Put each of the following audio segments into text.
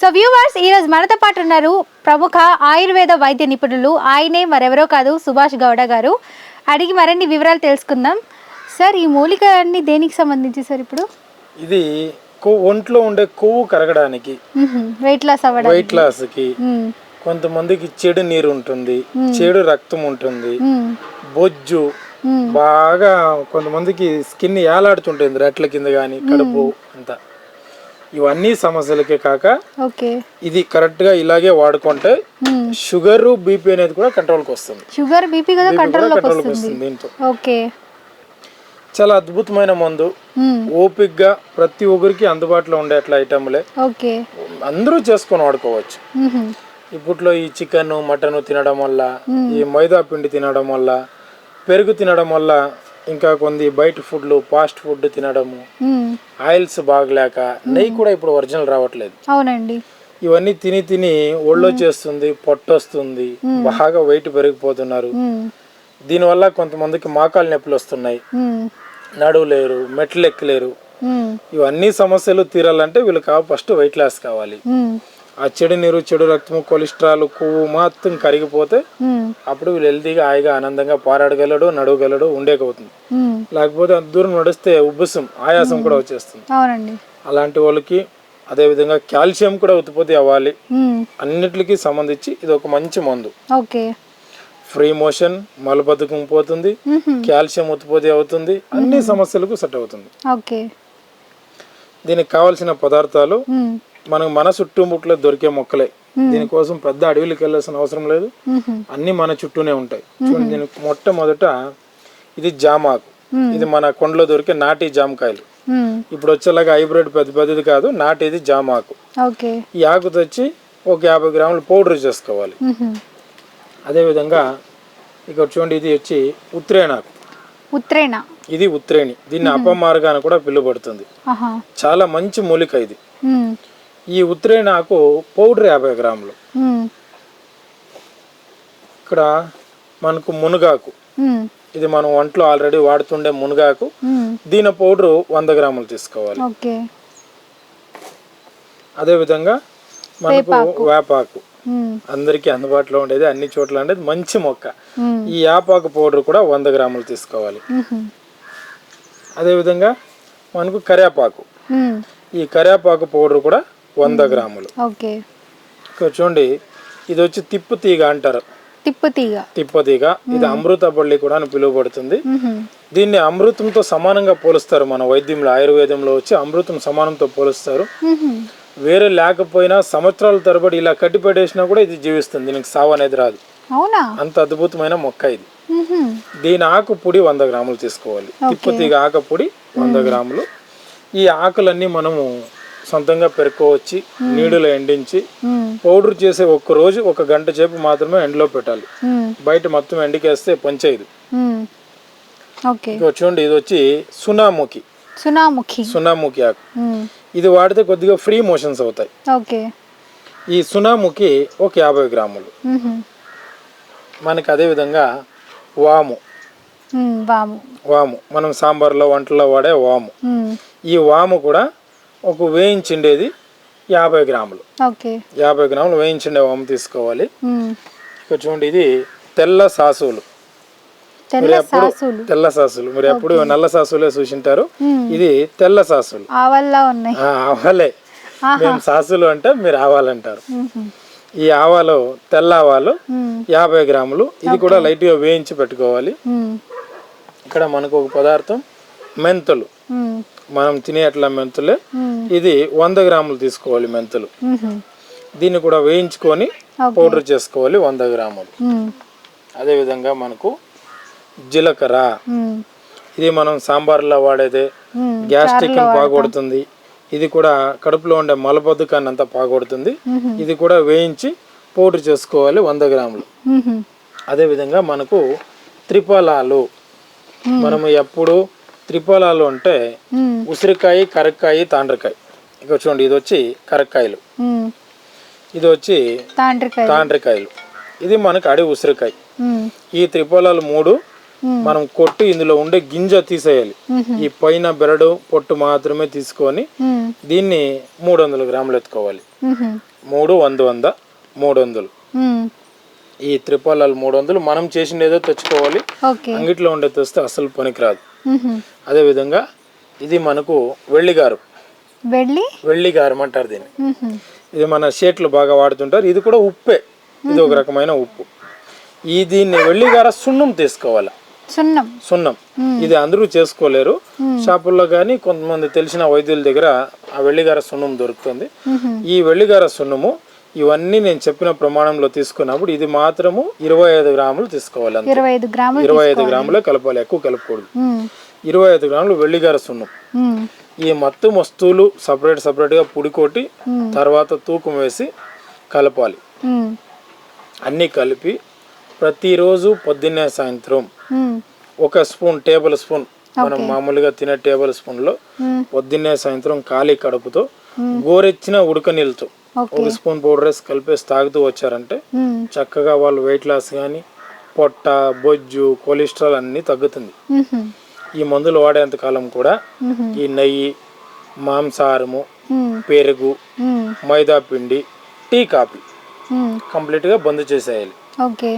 So viewers ఈరోజు మనతో పాటు ఉన్నారు ప్రముఖ ఆయుర్వేద వైద్య నిపుణులు. ఆయనే మరెవరో కాదు సుభాష్ గౌడ గారు. అడిగి మరిన్ని వివరాలు తెలుసుకుందాం. సార్ ఈ మూలిక అన్ని దేనికి సంబంధించి సార్ ఇప్పుడు? ఇది ఒంట్లో ఉండే కొవ్వు కరగడానికి వెయిట్ లాస్ అవ్వడం వెయిట్ లాస్కి. కొంతమందికి చెడు నీరు ఉంటుంది చెడు రక్తం ఉంటుంది. బొజ్జు. బాగా కొంతమందికి స్కిన్ ఏలాడుతుంటుంది రెట్ల కింద కానీ కడుపు అంతా. ఇవన్నీ సమస్యలకే కాక ఓకే. ఇది కరెక్ట్గా ఇలాగే వాడుకుంటే. షుగర్ బీపీ అనేది కూడా కంట్రోల్కి వస్తుంది. షుగర్ బీపీ కదా కంట్రోల్లోకి కంట్రోల్కి వస్తుంది. దీంతో. ఓకే. చాలా అద్భుతమైన మందు. మ్మ్. ఓపిక్గా ప్రతి ఒక్కరికి అందుబాటులో ఉండే అట్లా ఐటమ్లే అందరూ చేసుకొని వాడుకోవచ్చు. ఇప్పట్లో ఈ చికెన్ మటన్ తినడం వల్ల ఈ మైదా పిండి తినడం వల్ల పెరుగు తినడం వల్ల ఇంకా కొన్ని బయట ఫుడ్లు ఫాస్ట్ ఫుడ్ తినడము. ఆయిల్స్ బాగలేక నెయ్యి కూడా ఇప్పుడు ఒరిజినల్ రావట్లేదు అవునండి ఇవన్నీ తిని తిని ఒళ్ళు చేస్తుంది పొట్టొస్తుంది బాగా వెయిట్ పెరిగిపోతున్నారు. దీనివల్ల కొంతమందికి మోకాలు నొప్పులు వస్తున్నాయి మ్మ్. నడువులేరు మెట్లు ఎక్కలేరు. ఇవన్నీ సమస్యలు తీరాలంటే వీళ్ళు ఫస్ట్ వెయిట్ లాస్ కావాలి. ఆ చెడు నీరు చెడు రక్తము కొలెస్ట్రాల్ కొవ్వు మొత్తం కరిగిపోతే. అప్పుడు వీళ్ళు హెల్తీగా హాయిగా ఆనందంగా పోరాడగలడు నడవగలడు ఉండేకవుతుంది. లేకపోతే అంత దూరం నడిస్తే ఉబ్బసం ఆయాసం కూడా వచ్చేస్తుంది అలాంటి వాళ్ళకి అదేవిధంగా కాల్షియం కూడా ఉత్పత్తి అవ్వాలి. అన్నిటికీ సంబంధించి ఇది ఒక మంచి మందు ఓకే ఫ్రీ మోషన్ మలబద్ధకం పోతుంది. కాల్షియం ఉత్పత్తి అవుతుంది అన్ని సమస్యలకు సెట్ అవుతుంది ఓకే దీనికి కావాల్సిన పదార్థాలు. మనకు మన చుట్టుముట్లో దొరికే మొక్కలే. దీనికోసం పెద్ద అడవికి వెళ్ళాల్సిన అవసరం లేదు. అన్ని మన చుట్టూనే ఉంటాయి. చూడండి దీనికి మొట్టమొదట ఇది జామాకు. ఇది మన కొండలో దొరికే నాటి జామకాయలు. ఇప్పుడు వచ్చేలాగా హైబ్రిడ్ పెద్ద పెద్దది కాదు నాటిది జామాకు. ఈ ఆకు తెచ్చి ఒక యాభై గ్రాములు పౌడర్ చేసుకోవాలి. మ్మ్. అదేవిధంగా ఇక్కడ చూడండి ఇది వచ్చి ఉత్రేణాకు ఉత్రేణ ఇది ఉత్రేణి దీన్ని అపమార్గ అని కూడా పిలువబడుతుంది. చాలా మంచి మూలిక ఇది. ఈ ఉత్రేణాకు పౌడర్ యాభై గ్రాములు. ఇక్కడ మనకు మునగాకు. ఇది మనం వంటలో ఆల్రెడీ వాడుతుండే మునగాకు. దీని పౌడరు వంద గ్రాములు తీసుకోవాలి ఓకే అదేవిధంగా మనకు వేపాకు. అందరికీ అందుబాటులో ఉండేది అన్ని చోట్ల ఉండేది మంచి మొక్క. ఈ యాపాకు పౌడర్ కూడా వంద గ్రాములు తీసుకోవాలి మ్మ్. అదేవిధంగా మనకు కరివేపాకు. ఈ కరివేపాకు పౌడర్ కూడా వంద గ్రాములు. ఓకే. ఇక్కడ చూడండి ఇది వచ్చి తిప్పు తీగ అంటారు. తిప్పు తీగ. తిప్పు తీగ. ఇది అమృత బళ్ళి కూడా అని పిలువబడుతుంది. దీన్ని అమృతంతో సమానంగా పోలుస్తారు మన వైద్యంలో ఆయుర్వేదంలో వచ్చి అమృతం సమానంతో పోలుస్తారు. వేరే లేకపోయినా సంవత్సరాల తరబడి ఇలా కట్టిపెట్టేసినా కూడా ఇది జీవిస్తుంది దీనికి సావు అనేది రాదు. అవునా? అంత అద్భుతమైన మొక్క ఇది. దీని ఆకు పొడి వంద గ్రాములు తీసుకోవాలి. తిప్పు తీగ ఆకు పొడి వంద గ్రాములు. ఈ ఆకులన్నీ మనము సొంతంగా పెరుక్కోవచ్చి నీడలో ఎండించి. పౌడర్ చేసే ఒక్క రోజు ఒక గంట సేపు మాత్రమే ఎండలో పెట్టాలి. బయట మొత్తం ఎండికేస్తే పంచేది చూడండి ఇది వచ్చి సునాముఖి సునాముఖి సునాముఖి ఆకు. ఇది వాడితే కొద్దిగా ఫ్రీ మోషన్స్ అవుతాయి. ఓకే. ఈ సునాముఖి ఒక యాభై గ్రాములు. మనకి అదేవిధంగా వాము. మ్మ్. వాము. వాము. మనం సాంబార్లో వంటల్లో వాడే వాము. ఈ వాము కూడా ఒక వేయించిండేది యాభై గ్రాములు. యాభై గ్రాములు వేయించిండే వాము తీసుకోవాలి. ఇక్కడ చూడండి ఇది తెల్ల సాసులు తెల్ల సాసులు తెల్ల సాసులు మీరు ఎప్పుడు నల్ల సాసులే చూసింటారు. ఇది తెల్ల సాసులు ఆవాలే. మేము సాసులు అంటే మీరు ఆవాలంటారు. ఈ ఆవాలు తెల్ల ఆవాలు. యాభై గ్రాములు. ఇది కూడా లైట్గా వేయించి పెట్టుకోవాలి. ఇక్కడ మనకు ఒక పదార్థం మెంతులు. మనం తినే అట్లా మెంతులే. ఇది వంద గ్రాములు తీసుకోవాలి మెంతులు. దీన్ని కూడా వేయించుకొని. పౌడర్ చేసుకోవాలి వంద గ్రాములు. అదేవిధంగా మనకు జీలకర్ర. ఇది మనం సాంబార్లో వాడేదే. గ్యాస్ట్రిక్ పాగొడుతుంది ఇది కూడా కడుపులో ఉండే మలబద్ధకాన్ని అంతా పాగొడుతుంది. ఇది కూడా వేయించి పౌడర్ చేసుకోవాలి వంద గ్రాములు. అదేవిధంగా మనకు త్రిఫలాలు మనము ఎప్పుడు త్రిఫలాలు అంటే. ఉసిరికాయ కరక్కాయ తాండ్రకాయ ఇక చూడండి ఇది వచ్చి కరక్కాయలు. ఇది వచ్చి తాండ్రికాయ తాండ్రకాయలు ఇది మనకు అడి ఉసిరికాయ. ఈ త్రిఫలాలు మూడు మనం కొట్టి ఇందులో ఉండే గింజ తీసేయాలి ఈ పైన బెరడు పొట్టు మాత్రమే తీసుకొని. దీన్ని మూడు వందల గ్రాములు ఎత్తుకోవాలి. మూడు వంద వంద మూడు వందలు. ఈ త్రిపాలాలు మూడు వందలు మనం చేసిన ఏదో తెచ్చుకోవాలి అంగిట్లో ఉండే తెస్తే అసలు పనికిరాదు. అదేవిధంగా ఇది మనకు వెళ్ళిగారు వెళ్ళి వెళ్ళిగారం అంటారు దీన్ని. ఇది మన షేట్లు బాగా వాడుతుంటారు. ఇది కూడా ఉప్పే. ఇది ఒక రకమైన ఉప్పు. ఈ దీన్ని వెళ్ళిగార సున్నం తీసుకోవాలి? సున్నం. సున్నం. ఇది అందరూ చేసుకోలేరు. షాపుల్లో కానీ కొంతమంది తెలిసిన వైద్యుల దగ్గర ఆ వెళ్ళిగార సున్నం దొరుకుతుంది. ఈ వెళ్ళిగార సున్నము ఇవన్నీ నేను చెప్పిన ప్రమాణంలో తీసుకున్నప్పుడు ఇది మాత్రము ఇరవై ఐదు గ్రాములు తీసుకోవాలి ఇరవై ఐదు గ్రాములు ఇరవై ఐదు గ్రాములే కలపాలి ఎక్కువ కలపకూడదు. ఇరవై ఐదు గ్రాములు వెಳ್ಳಿగార సున్నం. ఈ మొత్తం వస్తువులు సపరేట్ సపరేట్గా పుడి కొట్టి తర్వాత తూకం వేసి కలపాలి. అన్నీ కలిపి ప్రతిరోజు పొద్దున్నే సాయంత్రం. ఒక స్పూన్ టేబుల్ స్పూన్ మనం మామూలుగా తినే టేబుల్ స్పూన్లో మ్మ్. పొద్దున్నే సాయంత్రం ఖాళీ కడుపుతో గోరెచ్చిన ఉడక నీళ్ళతో ఒక స్పూన్ పౌడర్ వేసి కలిపేసి తాగుతూ వచ్చారంటే. చక్కగా వాళ్ళు వెయిట్ లాస్ కానీ పొట్ట బొజ్జు కొలెస్ట్రాల్ అన్నీ తగ్గుతుంది. ఈ మందులు వాడేంత కాలం కూడా. ఈ నెయ్యి మాంసాహారము. పెరుగు. మైదా పిండి టీ కాఫీ మ్మ్. కంప్లీట్గా బంద్ చేసేయాలి ఓకే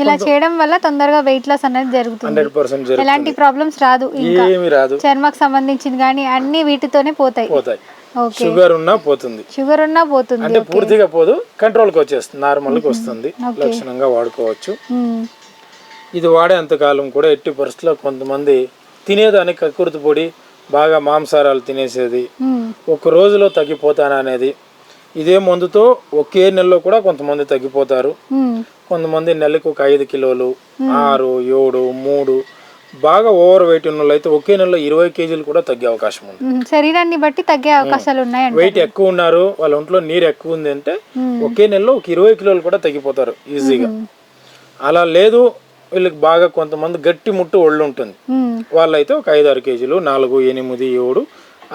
ఇలా చేయడం వల్ల తొందరగా వెయిట్ లాస్ అనేది జరుగుతుంది ఎలాంటి ప్రాబ్లమ్స్ రాదు ఇంకా ఏమి రాదు చర్మకు సంబంధించింది కానీ అన్ని వీటితోనే పోతాయి పోతాయి షుగర్ ఉన్నా పోతుంది. షుగర్ ఉన్నా పోతుంది అంటే పూర్తిగా పోదు కంట్రోల్కి వచ్చేస్తుంది నార్మల్కి వస్తుంది లక్షణంగా వాడుకోవచ్చు. మ్మ్. ఇది వాడేంతకాలం కూడా ఎట్టి పరిస్థితుల్లో కొంతమంది తినేదానికి కక్కుర్తి పొడి బాగా మాంసాహారాలు తినేసేది. మ్మ్. ఒక రోజులో తగ్గిపోతాననేది ఇదే మందుతో ఒకే నెలలో కూడా కొంతమంది తగ్గిపోతారు. మ్మ్. కొంతమంది నెలకు ఒక ఐదు కిలోలు ఆరు ఏడు మూడు బాగా ఓవర్ వెయిట్ ఉన్న వాళ్ళు అయితే ఒకే నెలలో ఇరవై కేజీలు కూడా తగ్గే అవకాశం ఉంది. శరీరాన్ని బట్టి తగ్గే అవకాశాలు ఉన్నాయండి వెయిట్ ఎక్కువ ఉన్నారు వాళ్ళ ఒంట్లో నీరు ఎక్కువ ఉంది అంటే ఒకే నెలలో ఒక ఇరవై కిలోలు కూడా తగ్గిపోతారు ఈజీగా. అలా లేదు వీళ్ళకి బాగా కొంతమంది గట్టి ముట్టు ఒళ్ళు ఉంటుంది. వాళ్ళైతే ఒక ఐదు ఆరు కేజీలు నాలుగు ఎనిమిది ఏడు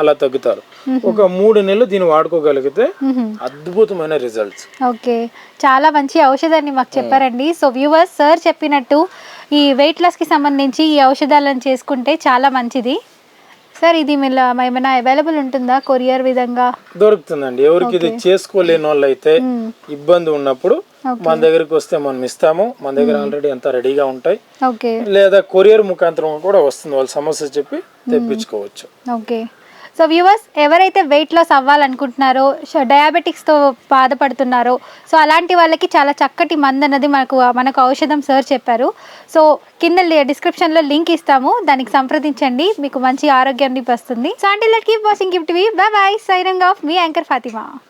అలా తగ్గుతారు. ఒక మూడు నెలలు దీన్ని వాడుకోగలిగితే. అద్భుతమైన రిజల్ట్స్ ఓకే. చాలా మంచి ఔషధాన్ని మాకు చెప్పారండి. సో వ్యూవర్స్ సార్ చెప్పినట్టు ఈ వెయిట్ లాస్కి సంబంధించి ఈ ఔషధాలను చేసుకుంటే చాలా మంచిది. సార్ ఇది ఏమైనా అవైలబుల్ ఉంటుందా? కొరియర్ విధంగా? దొరుకుతుందండి. ఎవరికి ఇది చేసుకోలేని వాళ్ళు అయితే ఇబ్బంది ఉన్నప్పుడు మన దగ్గరికి వస్తే మనం ఇస్తాము. మన దగ్గర ఆల్రెడీ అంతా రెడీగా ఉంటాయి. ఓకే లేదా కొరియర్ ముఖాంతరం కూడా వస్తుంది. వాళ్ళ సమస్య చెప్పి తెప్పించుకోవచ్చు. ఓకే సో వ్యూవర్స్ ఎవరైతే వెయిట్ లాస్ అవ్వాలనుకుంటున్నారో డయాబెటిక్స్తో బాధపడుతున్నారో సో అలాంటి వాళ్ళకి చాలా చక్కటి మందు అన్నది మనకు మనకు ఔషధం సార్ చెప్పారు. సో కింద డిస్క్రిప్షన్లో లింక్ ఇస్తాము. దానికి సంప్రదించండి. మీకు మంచి ఆరోగ్యాన్ని వస్తుంది. సో అంటే keep watching gift bye bye signing off మీ యాంకర్ ఫాతిమా.